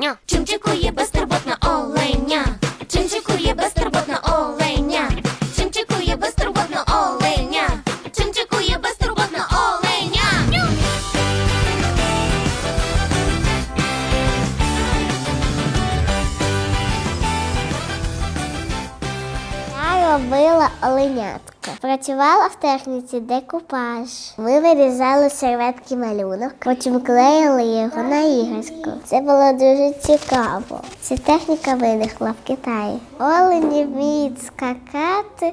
Ня. Чимчикує безтурботна оленя. Робила оленятко. Працювала в техніці декупаж. Ми вирізали серветки малюнок, потім клеїли його на іграшку. Це було дуже цікаво. Ця техніка виникла в Китаї. Олені вміють скакати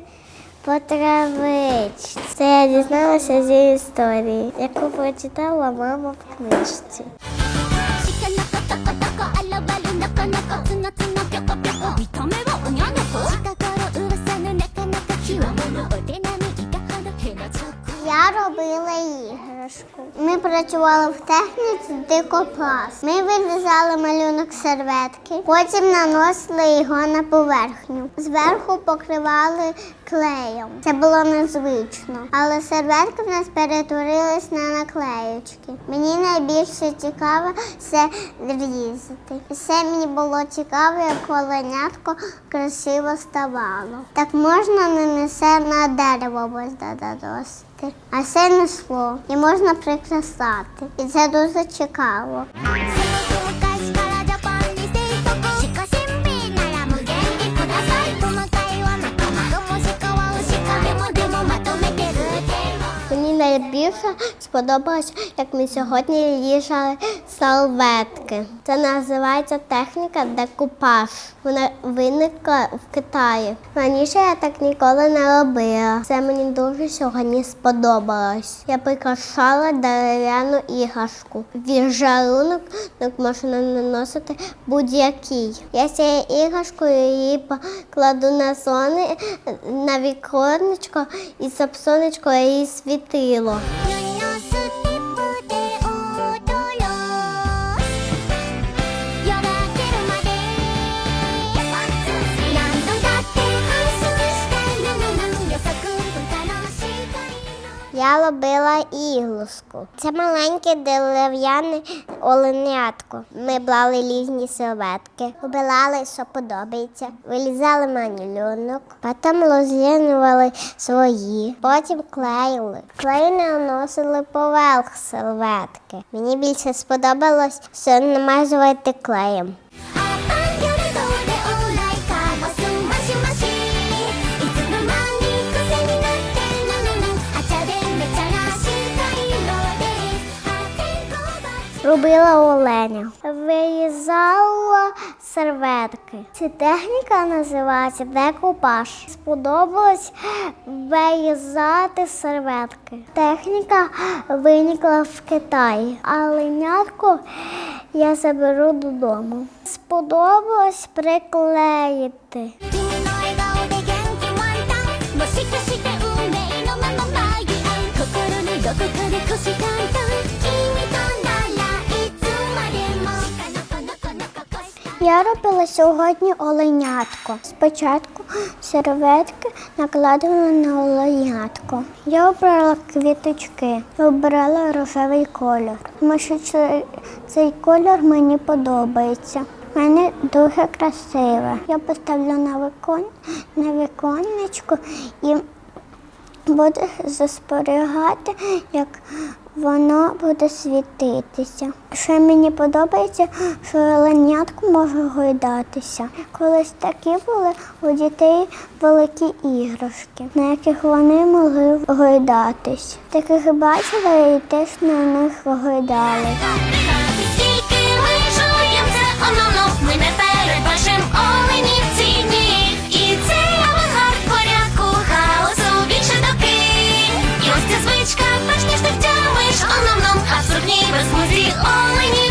по травичці. Це я дізналася зі історії, яку прочитала мама в книжці. Я робила іграшку. Ми працювали в техніці дикопласт. Ми вирізали малюнок серветки, потім наносили його на поверхню. Зверху покривали клеєм. Це було незвично. Але серветки в нас перетворились на наклеючки. Мені найбільше цікаво це різати. І Все мені було цікаво, як оленятко красиво ставало. Так можна нанесе на дерево додосити. А це несло і можна прикрасати. І це дуже цікаво. Найбільше сподобалось, як ми сьогодні їжали салветки. Це називається техніка декупаж. Вона виникла в Китаї. Раніше я так ніколи не робила. Це мені дуже сьогодні сподобалось. Я прикрашала дерев'яну іграшку. Віжарунок можна наносити будь-який. Я цією іграшкою її покладу на сони на віконечко і щоб її світило. Я робила іграшку. Це маленьке дерев'яне оленятко. Ми брали різні серветки, обирали, що подобається, вилізали малюнок, потім роз'єднували свої, потім клеїли. Клей наносили поверх серветки. Мені більше сподобалось, що намазувати клеєм. Робила оленя. Вирізала серветки. Ця техніка називається декупаж. Сподобалось вирізати серветки. Техніка виникла в Китаї, а ленятку я заберу додому. Сподобалось приклеїти. Я робила сьогодні оленятко. Спочатку серветки накладала на оленятко. Я обрала квіточки, обрала рожевий колір, тому що цей, колір мені подобається. У мене дуже красиве. Я поставлю на викон, на віконечко і буду спостерігати, як воно буде світитися. Ще мені подобається, що ленятко може гойдатися. Колись такі були у дітей великі іграшки, на яких вони могли гойдатись. Таких бачила і теж на них гойдали. вас музі олені.